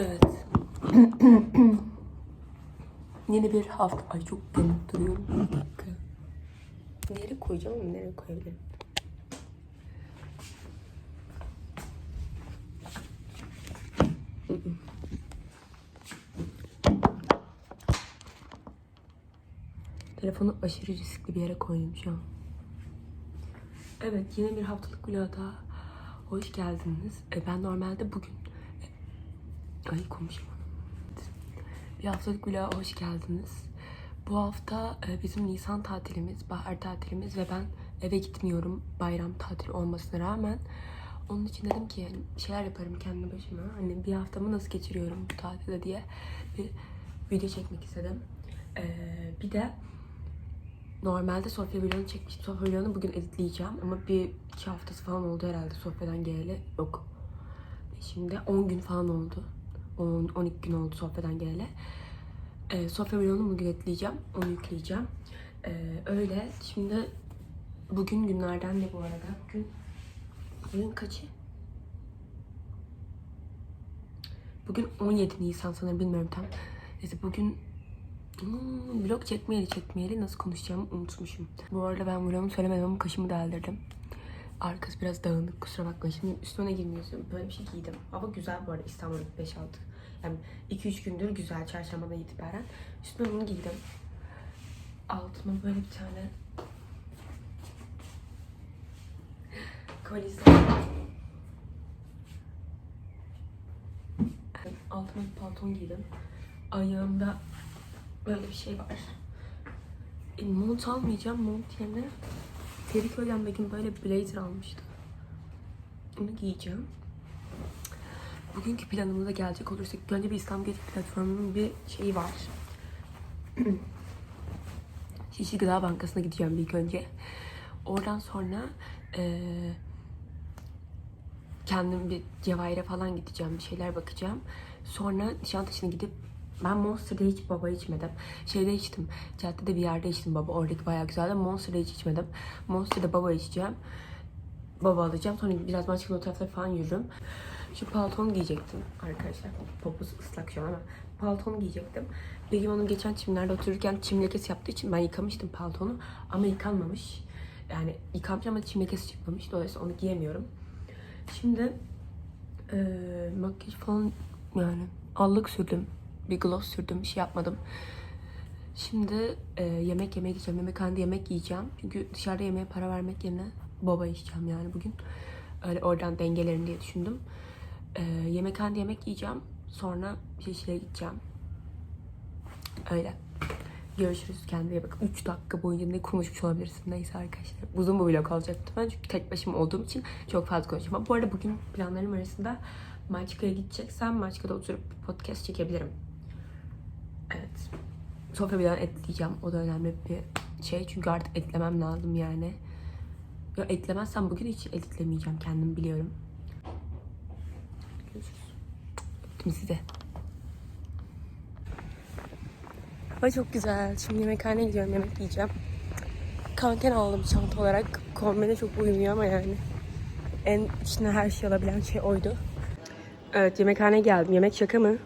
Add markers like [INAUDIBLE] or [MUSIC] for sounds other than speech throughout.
Evet. [CLEARS THROAT] Yeni bir hafta. Ay çok yanık duruyorum. Nereye koyacağım ama nereye koyabilirim? [CLEARS THROAT] Telefonu aşırı riskli bir yere koydum şu an. Evet yeni bir haftalık vloga hoş geldiniz. E, ben normalde bugün... Ay konuşamadım. Bir haftalık vloga hoş geldiniz. Bu hafta e, bizim Nisan tatilimiz, bahar tatilimiz ve ben eve gitmiyorum bayram tatili olmasına rağmen. Onun için dedim ki yani şeyler yaparım kendi başıma. Hani bir haftamı nasıl geçiriyorum bu tatilde diye bir video çekmek istedim. E, bir de Normalde Sofya vlogunu çekmiştim. Sofya vlogunu bugün editleyeceğim. Ama bir iki haftası falan oldu herhalde Sofya'dan geleli. Yok. Şimdi 10 gün falan oldu. 10, 12 gün oldu Sofya'dan geleli. Ee, Sofya vlogunu bugün editleyeceğim. Onu yükleyeceğim. Ee, öyle. Şimdi bugün günlerden ne bu arada? Bugün, bugün kaçı? Bugün 17 Nisan sanırım bilmiyorum tam. Neyse bugün Hmm, vlog çekmeyeli çekmeyeli nasıl konuşacağımı unutmuşum. Bu arada ben vlogumu söylemedim ama kaşımı deldirdim. Arkası biraz dağınık kusura bakmayın. Şimdi üstüne girmiyorsun. Böyle bir şey giydim. Hava güzel bu arada İstanbul'da 5-6. Yani 2-3 gündür güzel çarşambadan itibaren. Üstüne bunu giydim. Altıma böyle bir tane kolisi. Altıma bir pantolon giydim. Ayağımda böyle bir şey var. E, mont almayacağım. Mont yerine Feriköy'den Begüm böyle bir blazer almıştı. Onu giyeceğim. Bugünkü planımıza gelecek olursak önce bir İstanbul Gezik platformunun bir şeyi var. [CLEARS THROAT] Şişli Gıda Bankası'na gideceğim ilk önce. Oradan sonra eee kendim bir Cevahir'e falan gideceğim. Bir şeyler bakacağım. Sonra Nişantaşı'na gidip ben Monster'da hiç baba içmedim. Şeyde içtim. Caddede bir yerde içtim baba. Oradaki bayağı güzeldi. Monster'da hiç içmedim. Monster'da baba içeceğim. Baba alacağım. Sonra biraz maçkın o taraflara falan yürürüm. Şu paltonu giyecektim arkadaşlar. Poposu ıslak şu an ama paltonu giyecektim. Begüm Hanım geçen çimlerde otururken çim lekesi yaptığı için ben yıkamıştım paltonu. Ama yıkanmamış. Yani yıkanmış ama çim lekesi çıkmamış. Dolayısıyla onu giyemiyorum. Şimdi eee makyaj falan yani allık sürdüm bir gloss sürdüm. Bir şey yapmadım. Şimdi e, yemek yemeye gideceğim. Yemekhanede yemek yiyeceğim. Çünkü dışarıda yemeğe para vermek yerine baba içeceğim yani bugün. Öyle oradan dengelerim diye düşündüm. E, yemekhanede yemek yiyeceğim. Sonra Şişli'ye gideceğim. Öyle. Görüşürüz. Kendine iyi bak. 3 dakika boyunca ne konuşmuş olabilirsin. Neyse arkadaşlar. Uzun bir vlog olacaktı. Ben çünkü tek başıma olduğum için çok fazla konuşamam. Bu arada bugün planlarım arasında Maçka'ya gideceksem Maçka'da oturup podcast çekebilirim. Evet. Sofya birden etleyeceğim. O da önemli bir şey. Çünkü artık etlemem lazım yani. Ya etlemezsem bugün hiç etlemeyeceğim. Kendim biliyorum. Görüşürüz. Öptüm size. Hava çok güzel. Şimdi yemekhaneye gidiyorum. Yemek yiyeceğim. Kanken aldım çanta olarak. Kombine çok uymuyor ama yani. En içine her şey alabilen şey oydu. Evet yemekhaneye geldim. Yemek şaka mı?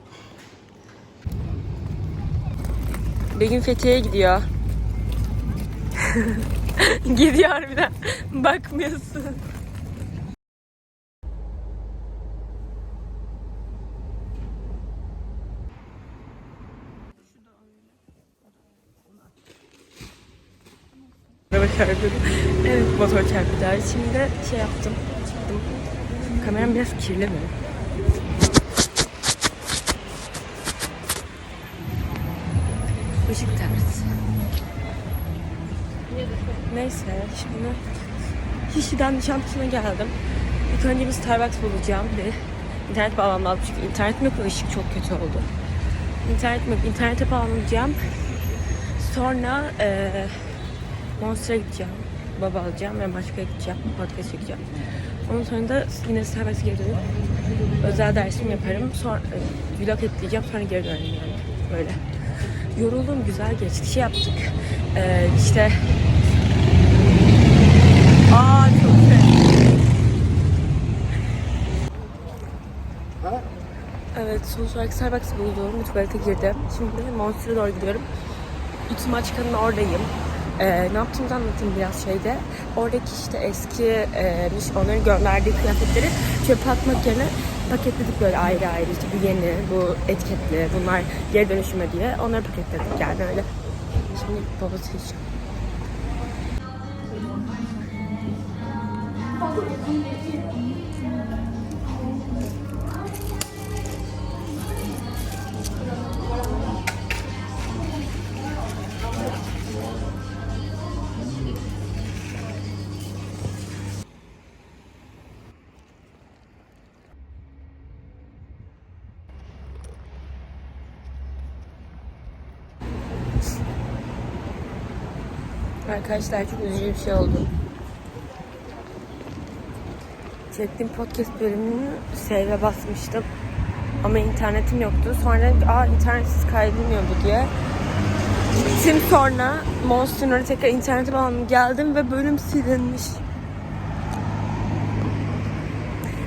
Begüm Fethiye'ye gidiyor. [LAUGHS] [LAUGHS] gidiyor harbiden. Bakmıyorsun. Araba çarpıyordu. Evet motor çarptı. Şimdi şey yaptım. Çıktım. Kameram biraz kirli mi? Işık ters. Neyse şimdi Şişli'den Nişantaşı'na geldim. İlk önce bir Starbucks bulacağım ve internet bağlamam lazım çünkü internetim yok ışık çok kötü oldu. İnternetim yok, internete bağlanacağım. Sonra eee Monster'a gideceğim. Baba alacağım ve başka gideceğim. Podcast çekeceğim. Ondan sonra da yine Starbucks'a geri dönüp özel dersimi yaparım. Sonra e, vlog ekleyeceğim. Sonra geri dönerim yani. Böyle. Yoruldum. Güzel geçti. Şey yaptık. Ee, işte Aa çok güzel. Evet sonuç olarak Starbucks buldum. Bir tuvalete girdim. Şimdi Monster'a doğru gidiyorum. Bütün maçkanın oradayım. Ee, ne yaptığımızı anlatayım biraz şeyde. Oradaki işte eski e, onların gönderdiği kıyafetleri çöpe atmak yerine paketledik böyle ayrı ayrı. İşte bu yeni, bu etiketli, bunlar geri dönüşüme diye. Onları paketledik yani öyle. Şimdi babası için. Arkadaşlar çok üzücü bir şey oldu. Çektiğim podcast bölümünü save'e basmıştım. Ama internetim yoktu. Sonra aa internetsiz kaydedilmiyor bu diye. Gittim sonra Monster'ın tekrar internete bağlandım. Geldim ve bölüm silinmiş.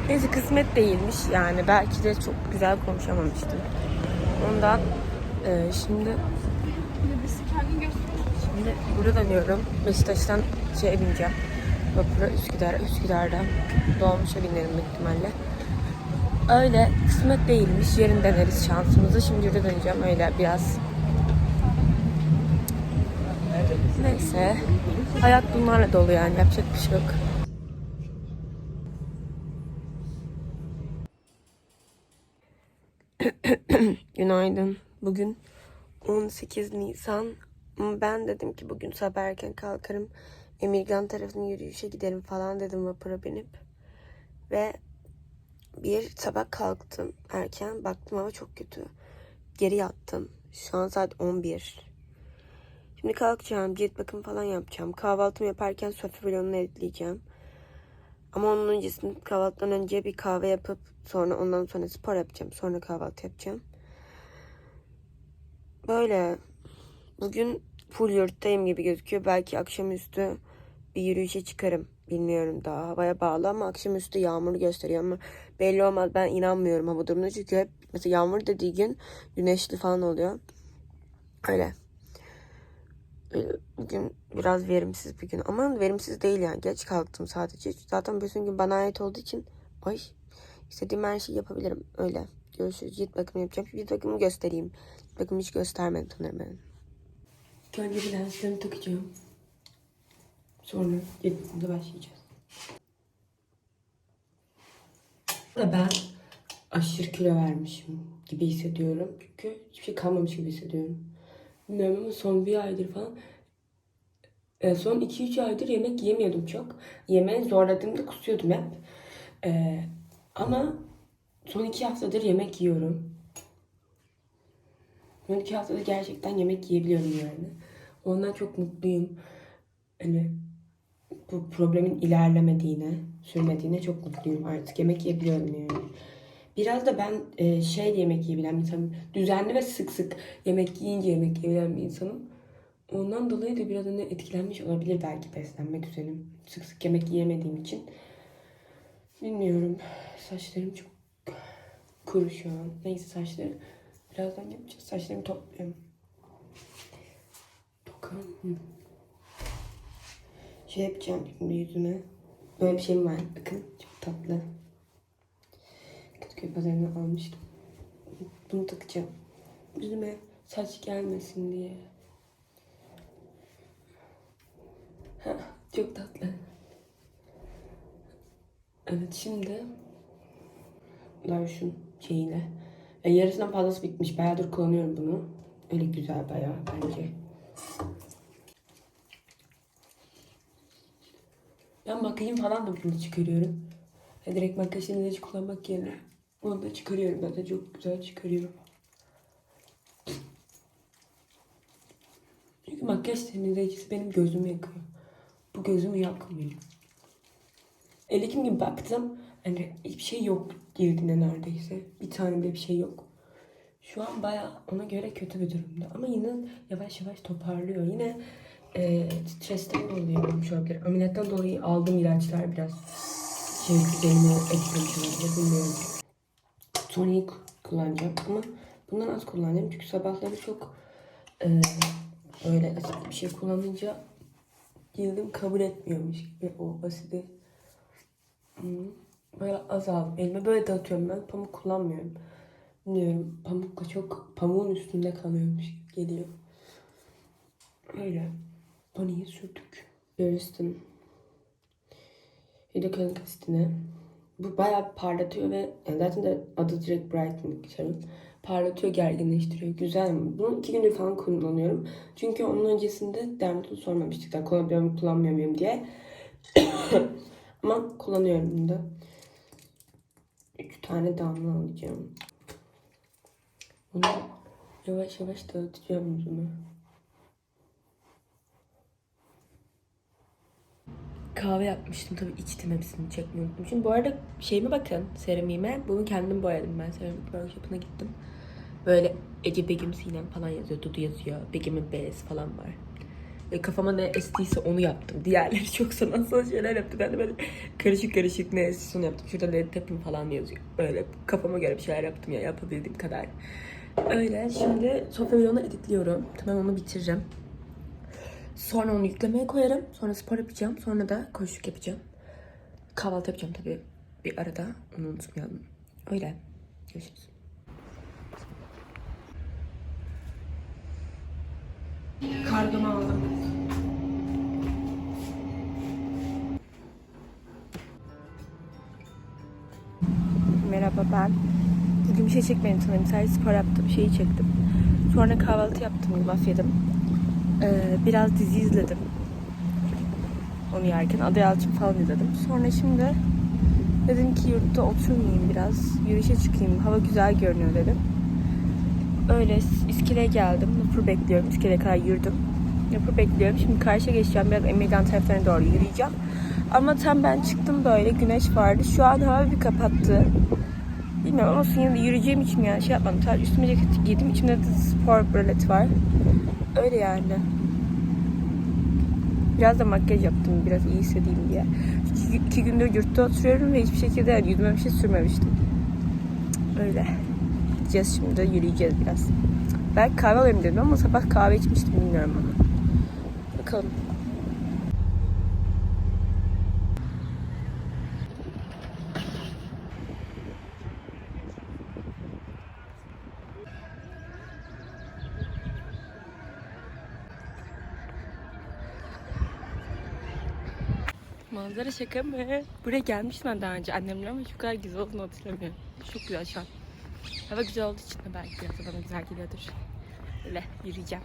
Neyse kısmet değilmiş yani. Belki de çok güzel konuşamamıştım. Ondan e, şimdi Şimdi burada dönüyorum. Beşiktaş'tan şeye bineceğim. Vapura Üsküdar, Üsküdar'dan dolmuşa binerim ihtimalle. Öyle kısmet değilmiş. Yarın deneriz şansımızı. Şimdi yurda döneceğim öyle biraz. Neyse. Hayat bunlarla dolu yani. Yapacak bir şey yok. [CLEARS THROAT] Günaydın. Bugün 18 Nisan. Ben dedim ki bugün sabah erken kalkarım. Emirgan tarafına yürüyüşe giderim falan dedim vapura binip. Ve bir sabah kalktım erken. Baktım hava çok kötü. Geri yattım. Şu an saat 11. Şimdi kalkacağım. Cilt bakım falan yapacağım. Kahvaltımı yaparken sofra vlogunu editleyeceğim. Ama onun öncesinde kahvaltıdan önce bir kahve yapıp sonra ondan sonra spor yapacağım. Sonra kahvaltı yapacağım. Böyle bugün full yurttayım gibi gözüküyor. Belki akşamüstü bir yürüyüşe çıkarım. Bilmiyorum daha. Havaya bağlı ama akşamüstü yağmur gösteriyor ama belli olmaz. Ben inanmıyorum hava durumuna çünkü hep mesela yağmur dediği gün güneşli falan oluyor. Öyle. Öyle Bugün biraz verimsiz bir gün ama verimsiz değil yani. Geç kalktım sadece. Zaten bütün gün bana ait olduğu için ay istediğim her şeyi yapabilirim. Öyle. Görüşürüz. Cilt bakımı yapacağım. Cilt bakımı göstereyim. Cilt bakımı hiç göstermedim sanırım ben. Önce bir lenslerimi takacağım. Sonra bakımına başlayacağız. Ben aşırı kilo vermişim gibi hissediyorum. Çünkü hiçbir şey kalmamış gibi hissediyorum. Bilmiyorum ama son bir aydır falan e, son 2-3 aydır yemek yemiyordum çok. Yemeği zorladığımda kusuyordum hep. E, ama son 2 haftadır yemek yiyorum. Son 2 haftadır gerçekten yemek yiyebiliyorum yani. Ondan çok mutluyum. Hani bu problemin ilerlemediğine, sürmediğine çok mutluyum artık. Yemek yiyebiliyorum yani. Biraz da ben e, şey yemek yiyebilen bir insanım. Düzenli ve sık sık yemek yiyince yemek yiyebilen bir insanım. Ondan dolayı da biraz hani etkilenmiş olabilir belki beslenme düzenim. Sık sık yemek yiyemediğim için. Bilmiyorum. Saçlarım çok kuru şu an. Neyse saçları birazdan yapacağız. Saçlarımı topluyorum. Şey yapacağım şimdi yüzüme. Böyle bir şeyim var. Bakın çok tatlı. Kadıköy pazarından almıştım. Bunu takacağım. Yüzüme saç gelmesin diye. Çok tatlı. Evet şimdi Larsh'un şeyiyle. E, yarısından fazlası bitmiş. Bayağıdır kullanıyorum bunu. Öyle güzel bayağı bence. Ben makyajım falan da bunu çıkarıyorum. E, direkt makyaj ilacı kullanmak yerine onu da çıkarıyorum. Ben de çok güzel çıkarıyorum. Çünkü makyaj temizleyicisi benim gözümü yakıyor. Bu gözümü yakmıyor. Elikim gibi baktım. Hani hiçbir şey yok cildinde neredeyse. Bir tane bile bir şey yok. Şu an baya ona göre kötü bir durumda. Ama yine yavaş yavaş toparlıyor. Yine e, stresten dolayı olmuş olabilir. Ameliyattan dolayı aldığım ilaçlar biraz şey düzenimi etkilemiş olabilir. Bilmiyorum. Son ilk kullanacağım. Ama bundan az kullanacağım. Çünkü sabahları çok e, böyle asit bir şey kullanınca cildim kabul etmiyormuş gibi o asidi. Böyle az aldım. Elime böyle dağıtıyorum ben. Pamuk kullanmıyorum. Bilmiyorum. Pamukla çok pamuğun üstünde kalıyormuş geliyor. Öyle. Paniği sürdük. Görüstüm. Hidroklornik asitine. Bu bayağı parlatıyor ve yani zaten de adı direkt brightening serum. Parlatıyor, gerginleştiriyor. Güzel mi? Bunu iki gündür falan kullanıyorum. Çünkü onun öncesinde dermatoloji sormamıştık da kullanabiliyor muyum, kullanmıyor muyum diye. [COUGHS] Ama kullanıyorum bunu da. Üç tane damla alacağım. Bunu yavaş yavaş dağıtacağım yüzüme. Kahve yapmıştım tabii içtim hepsini çekmeyi unuttum. Bu arada şeyime bakın seramiğime. Bunu kendim boyadım ben seramik workshop'ına gittim. Böyle Ece Begüm Sinem falan yazıyor. Dudu yazıyor. Begüm'ün B'si falan var. Ve kafama ne estiyse onu yaptım. Diğerleri çok sanatsal şeyler yaptı. Ben de böyle karışık karışık ne estiyse onu yaptım. Şurada Led Zeppelin falan yazıyor. Böyle kafama göre bir şeyler yaptım ya yapabildiğim kadar. Öyle. Şimdi Sofya videonu editliyorum. Tamam onu bitiririm. Sonra onu yüklemeye koyarım. Sonra spor yapacağım. Sonra da koşuk yapacağım. Kahvaltı yapacağım tabii. Bir arada. Onu unutmayalım. Öyle. Görüşürüz. Kargomu aldım. Merhaba ben. Bugün bir şey çekmedim sanırım. Sadece spor yaptım. Şeyi çektim. Sonra kahvaltı yaptım. Yulaf yedim. Ee, biraz dizi izledim. Onu yerken Aday Yalçın falan izledim. Sonra şimdi dedim ki yurtta oturmayayım biraz. Yürüyüşe çıkayım. Hava güzel görünüyor dedim. Öyle iskeleye geldim. Vapur bekliyorum. İskeleye kadar yürüdüm. Vapur bekliyorum. Şimdi karşıya geçeceğim. Biraz Emirgan taraflarına doğru yürüyeceğim. Ama tam ben çıktım böyle. Güneş vardı. Şu an hava bir kapattı. Bilmiyorum ama yine yürüyeceğim için yani şey yapmadım. Üstüme ceket giydim. İçimde de spor braleti var. Öyle yani. Biraz da makyaj yaptım biraz iyi hissedeyim diye. İki, iki gündür yurtta oturuyorum ve hiçbir şekilde yani yüzüme bir şey sürmemiştim. Öyle. Gideceğiz şimdi yürüyeceğiz biraz. Belki kahve alayım dedim ama sabah kahve içmiştim bilmiyorum ama. Bakalım. Manzara şaka mı? Buraya gelmiştim ben daha önce annemle ama şu kadar güzel olduğunu hatırlamıyorum. Çok güzel şu an. Hava güzel olduğu için de belki biraz bana güzel geliyordur. Öyle yürüyeceğim.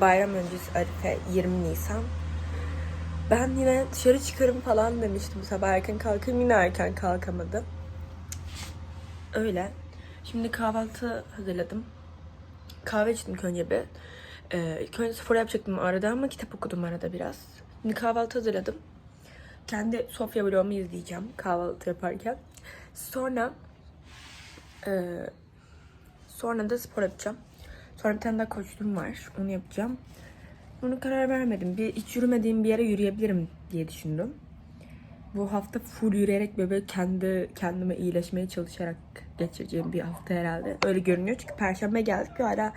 Bayram öncesi Arife 20 Nisan. Ben yine dışarı çıkarım falan demiştim. Sabah erken kalkayım yine erken kalkamadım. Öyle. Şimdi kahvaltı hazırladım. Kahve içtim ilk önce bir. Ee, ilk önce spor yapacaktım arada ama kitap okudum arada biraz. Şimdi kahvaltı hazırladım. Kendi Sofya vlogumu izleyeceğim kahvaltı yaparken. Sonra e, sonra da spor yapacağım. Sonra bir tane daha koştum var. Onu yapacağım. Bunu karar vermedim. Bir hiç yürümediğim bir yere yürüyebilirim diye düşündüm. Bu hafta full yürüyerek böyle kendi kendime iyileşmeye çalışarak geçireceğim bir hafta herhalde. Öyle görünüyor çünkü perşembe geldik ve hala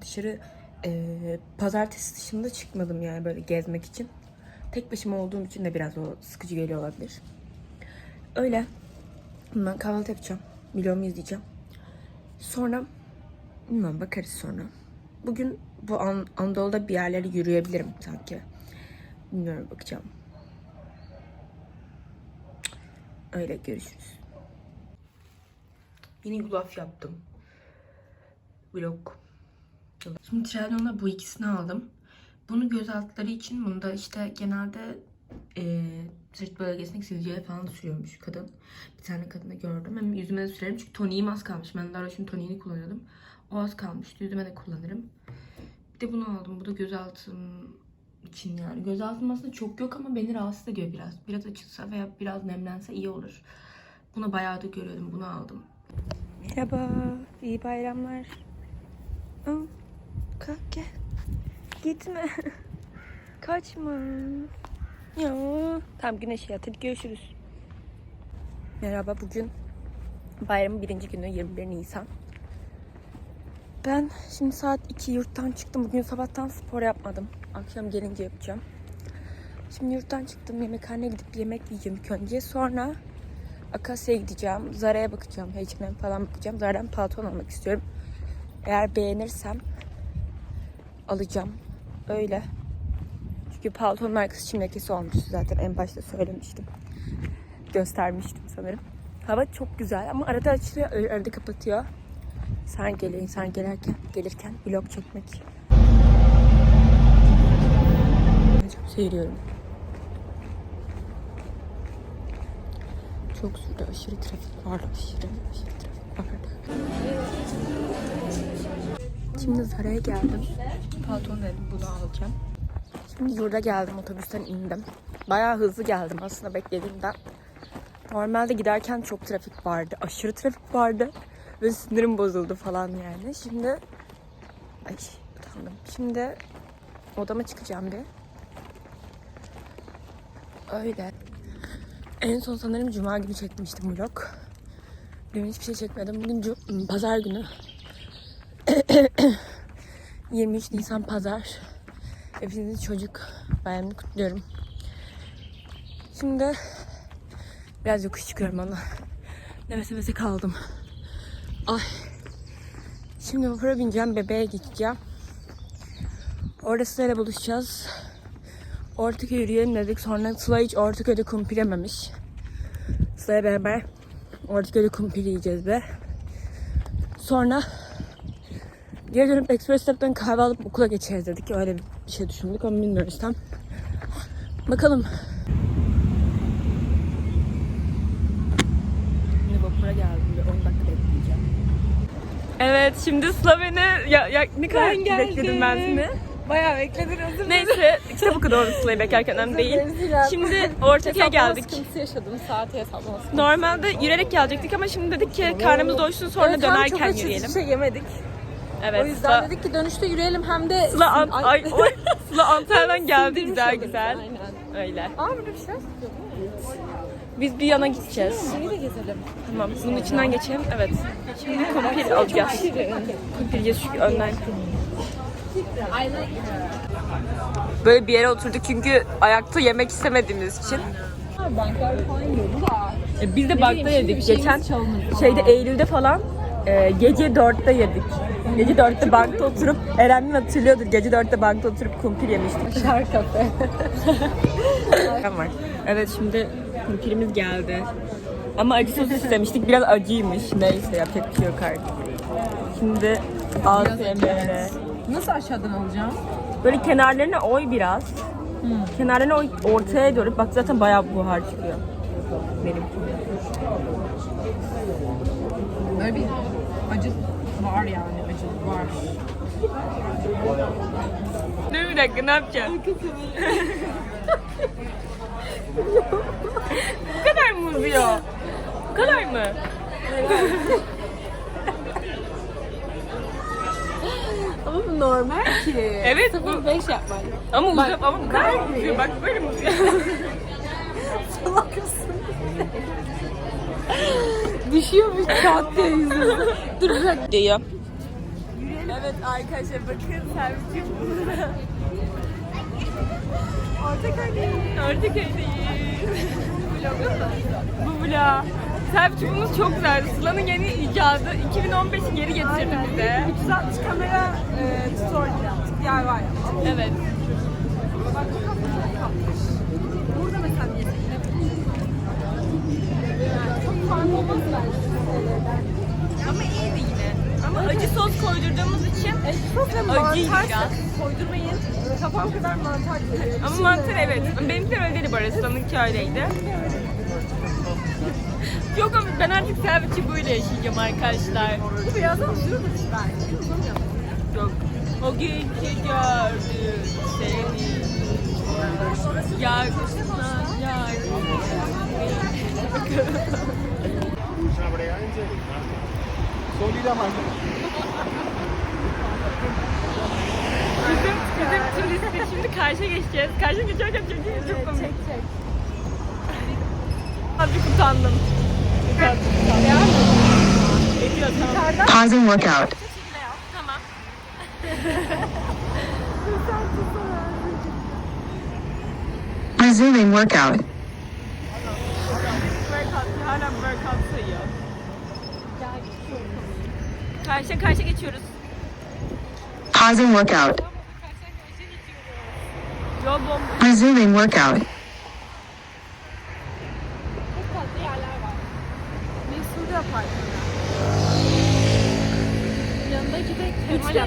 dışarı e, pazartesi dışında çıkmadım yani böyle gezmek için. Tek başıma olduğum için de biraz o sıkıcı geliyor olabilir. Öyle. Ben kahvaltı yapacağım. Vlogumu izleyeceğim. Sonra bilmem bakarız sonra. Bugün bu An Anadolu'da bir yerlere yürüyebilirim sanki. Bilmiyorum bakacağım. Öyle görüşürüz. Yine yulaf yaptım. Vlog. Şimdi Trendyol'da bu ikisini aldım. Bunu göz altları için bunda işte genelde e, sırt bölgesindeki sivilceye falan sürüyormuş kadın. Bir tane kadını gördüm. Hem yüzüme de sürerim çünkü toniğim az kalmış. Ben daha şimdi toniğini kullanıyordum. O az kalmıştı. Yüzüme de kullanırım. De bunu aldım. Bu da gözaltım için yani. Gözaltım aslında çok yok ama beni rahatsız ediyor biraz. Biraz açılsa veya biraz nemlense iyi olur. Bunu bayağı da görüyordum. Bunu aldım. Merhaba. iyi bayramlar. Hı. Kalk gel. Gitme. [LAUGHS] Kaçma. Ya. Tamam güneş yat. Hadi görüşürüz. Merhaba bugün bayramın birinci günü 21 Nisan. Ben şimdi saat 2 yurttan çıktım. Bugün sabahtan spor yapmadım. Akşam gelince yapacağım. Şimdi yurttan çıktım. Yemekhaneye gidip yemek yiyeceğim ilk önce. Sonra Akasya'ya gideceğim. Zara'ya bakacağım. H&M falan bakacağım. Zara'dan pantolon almak istiyorum. Eğer beğenirsem alacağım. Öyle. Çünkü paltonun arkası çim lekesi olmuştu zaten. En başta söylemiştim. Göstermiştim sanırım. Hava çok güzel ama arada açılıyor, arada kapatıyor. Sen geliyor, insan gelirken, gelirken vlog çekmek. Çok seviyorum. Çok sürdü, aşırı trafik var, aşırı, aşırı trafik vardı. Şimdi Zara'ya geldim. Pantolon dedim, bunu alacağım. Şimdi yurda geldim, otobüsten indim. Bayağı hızlı geldim aslında beklediğimden. Normalde giderken çok trafik vardı. Aşırı trafik vardı. Ve sinirim bozuldu falan yani. Şimdi... Ay utandım. Şimdi odama çıkacağım bir. Öyle. En son sanırım cuma günü çekmiştim vlog. Dün hiçbir şey çekmedim. Bugün cu- pazar günü. [COUGHS] 23 Nisan pazar. Hepinizin çocuk bayramını kutluyorum. Şimdi biraz yokuş çıkıyorum ona. Nefes nefese kaldım. Ay. Şimdi vapura bineceğim. Bebeğe gideceğim. Orada Sıla'yla buluşacağız. Ortaköy'e yürüyelim dedik. Sonra Sıla hiç Ortaköy'de kumpir yememiş. Sıla'ya beraber Ortaköy'de kumpir yiyeceğiz be. Sonra geri dönüp Express Step'ten kahve alıp okula geçeriz dedik. Öyle bir şey düşündük ama bilmiyoruz tam. Bakalım. Şimdi vapura geldim. Bir 10 dakika bekleyeceğim. Evet şimdi Sıla beni ya, ya ne kadar bekledim ben seni. Bayağı bekledin özür Neyse kitap okudu Sıla'yı beklerken önemli değil. Şimdi Ortaköy'e geldik. sıkıntısı yaşadım. Saati hesaplaması. Normalde yürüyerek gelecektik ama şimdi dedik ki karnımız doysun sonra Evet, çok dönerken açız, yürüyelim. Hiçbir şey yemedik. Evet. o yüzden Sıla, dedik ki dönüşte yürüyelim hem de... Sıla, An- Ay- ay, [LAUGHS] Sıla Antalya'dan geldi güzel güzel. Aynen. Öyle. Aa burada bir şey var. Biz bir yana gideceğiz. Şurayı da gezelim. Tamam bunun içinden geçelim. Evet. Şimdi kumpir alacağız. Kumpir yiyeceğiz çünkü önden. Böyle bir yere oturduk çünkü ayakta yemek istemediğimiz için. Banklar falan yiyordu da. E, Biz de bankta yedik. Geçen şeyde Eylül'de falan e, gece dörtte yedik. Gece dörtte bankta oturup Eren'in hatırlıyordur. Gece dörtte bankta oturup kumpir yemiştik. Şar kafe. Tamam. Evet şimdi kumpirimiz geldi. Ama acı sos istemiştik. Biraz acıymış. Neyse yapacak bir şey yok artık. Şimdi ASMR. Nasıl aşağıdan alacağım? Böyle kenarlarına oy biraz. Kenarlarına oy ortaya doğru. Bak zaten bayağı buhar çıkıyor. Benim. Böyle bir acı var yani acı var. Dur bir dakika ne yapacağım? [LAUGHS] Bu kadar mı uzuyor? Bu kadar mı? Ama bu normal ki. Evet bu. 5 yapmak. Ama uzuyor ama bu kadar mı uzuyor? Bak böyle mi uzuyor? Düşüyor bir kağıt diye yüzüne. Dur dakika. Diyor. Evet arkadaşlar bakın servisim burada. Ortaköy'deyiz. Ortaköy'deyiz. Bu vlog. Selfie'cimiz çok güzeldi. Sıla'nın yeni icadı 2015'i geri getirdi bize. 360 kamera e, tutorial yaptık. Yer var ya. Evet. Bak bu kapı çok kapmış. Burada mesela niye yani çok fark olmaz bence. Koydurduğumuz için Sos ve Acıydı mantar biraz. koydurmayın. Kafam kadar mantar geliyor. ama mantar evet. Benimki de öyle değil bu arada. Öyleydi. Yok ama ben artık selfie çubuğuyla yaşayacağım arkadaşlar. Bu birazdan uzuyordur belki. Uzamıyor. Yok. O gün ki gördüm seni. Yakına yar. Solida más. Karşıya geçeceğiz. Karşıya geçerken çekeceğiz. Çok komik. Çek çek. Azıcık utandım. Utandım. utandım. Geliyor tamam. Pausing workout. Tamam. Resuming workout. Hala workout sayıyor. Karşıya karşıya geçiyoruz. Pausing workout. Resuming workout. Parkı. üçte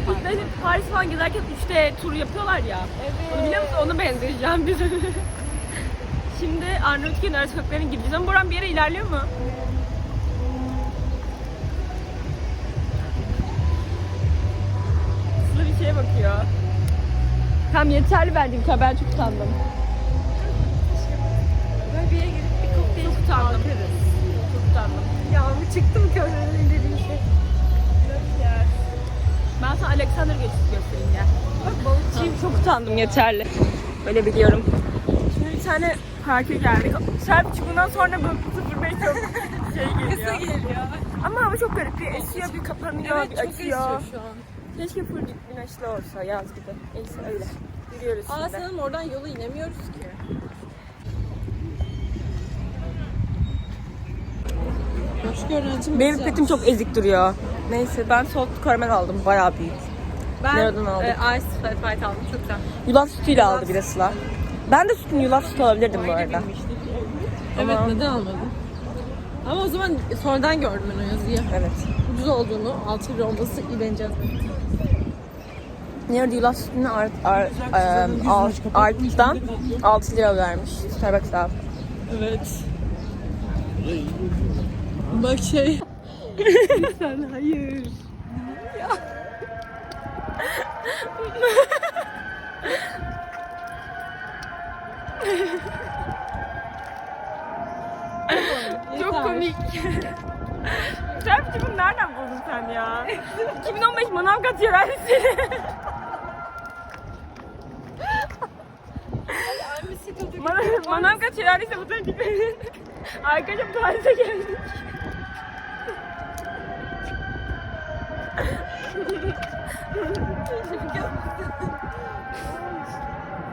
Paris falan gezerken üçte tur yapıyorlar ya. Onu biliyor musun? Onu benzeyeceğim biz. Şimdi Arnavutköy arası sokaklarına gideceğiz ama Boran bir yere ilerliyor mu? Sıla bir şeye bakıyor. Tam yeterli bu kadar. Ben çok utandım. Böyle bir yere gidip bir kokteyl Çok utandım. Çok utandım. Çıktı mı körlerin dediğince. Ben sana Alexander geçip göstereyim ya. Bak balıkçıyım çok utandım yeterli. Böyle biliyorum. Şimdi bir tane parka geldik. Serp çubuğundan sonra bu 05 çok şey geliyor. geliyor. Ama hava çok garip. Bir esiyor, bir kapanıyor, Evet bir çok açıyor. esiyor şu an. Keşke full güneşli olsa yaz gibi. Neyse öyle. Yürüyoruz Aa şimdi. sanırım oradan yola inemiyoruz ki. Başka öğrencim Benim pipetim çok ezik duruyor. Neyse ben soğuk karamel aldım. Bayağı büyük. Ben Nereden aldın? e, Ice Flat White aldım. Çok güzel. Yulaf sütüyle aldı bir de Sıla. Ben de sütün yulaf sütü alabilirdim bu arada. Evet Ama- neden almadın? Ama o zaman sonradan gördüm ben o yazıyı. Evet. Ucuz olduğunu, 6 lira olması ileneceğiz. Nerede yulaf sütünü art, art, art, art'tan 6 lira vermiş. Starbucks abi. Evet. Bak şey. Sen hayır. Çok komik. Serpçi bunu nereden buldun sen ya? 2015 Manavgat yerelisi. Man- Manavgat yerelisi bu tarafa çıkıyor. Arkadaşım tuvalete geldik.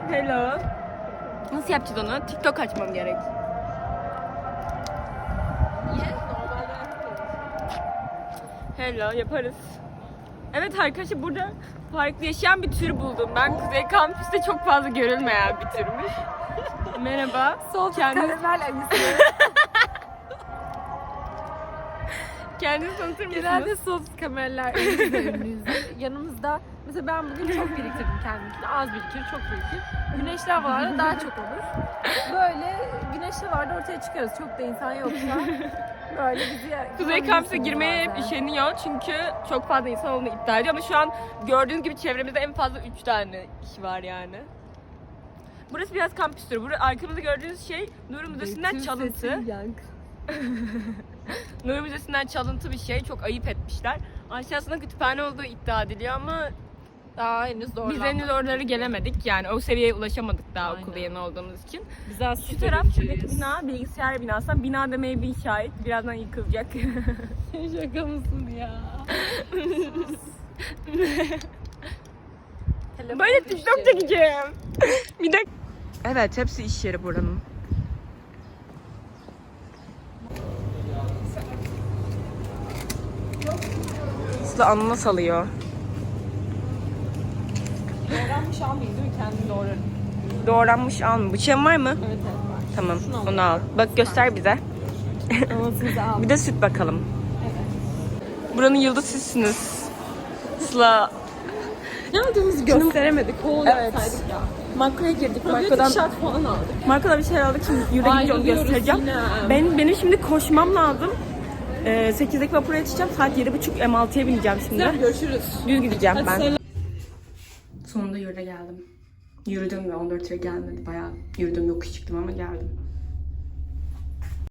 Hello. Nasıl yapacağız onu? TikTok açmam gerek. Hello yaparız. Evet arkadaşlar burada farklı yaşayan bir tür buldum. Ben Kuzey Kampüs'te çok fazla görülmeyen bir türmüş. [LAUGHS] Merhaba. Soft Kendiniz, karamel ayısı. Kendinizi tanıtır mısınız? Genelde soft elimizde önümüzde. Yanımızda mesela ben bugün çok biriktirdim kendimkini. Az birikir, çok birikir. Güneşli havalarda daha çok olur. Böyle güneşli havalarda ortaya çıkarız. Çok da insan yoksa. Böyle bizi Kuzey Kampüs'e girmeye hep işeniyor çünkü çok fazla insan olduğunu iddia ediyor ama şu an gördüğünüz gibi çevremizde en fazla 3 tane kişi var yani. Burası biraz kampüstür. Burası arkamızda gördüğünüz şey Nuri Müzesi'nden çalıntı. [LAUGHS] [LAUGHS] Nuri Müzesi'nden çalıntı bir şey. Çok ayıp etmişler. Aşağısında kütüphane olduğu iddia ediliyor ama Daha henüz doğru. biz henüz oralara gelemedik. Yani o seviyeye ulaşamadık daha Aynen. okulda yeni olduğumuz için. Biz daha Şu taraf şuradaki bina bilgisayar binası. Bina demeye bir şahit. Birazdan yıkılacak. [LAUGHS] Şaka mısın ya? Böyle TikTok çekeceğim. bir dakika. Evet hepsi iş yeri buranın. Sıla ananas alıyor. Öğrenmiş almayayım değil mi? Kendim doğrarım. Doğranmış alma. Bıçağın var mı? Evet evet var. Tamam Şunu onu al. Bak göster bize. Anasınızı al. [LAUGHS] Bir de süt bakalım. Buranın yıldız sizsiniz. Sıla. Ne aldığımızı gösteremedik. Kol Evet. yapsaydık ya. Makroya girdik. Makrodan, tişört falan aldık. markada bir şey aldık. Şimdi yürüyünce onu göstereceğim. yine. Ben, benim şimdi koşmam lazım. Ee, 8'deki vapura yetişeceğim. Saat 7.30 M6'ya bineceğim şimdi. Tamam görüşürüz. Düz gideceğim Hadi ben. selam. Sonunda yurda geldim. Yürüdüm ve 14 lira gelmedi. Bayağı yürüdüm yokuş çıktım ama geldim.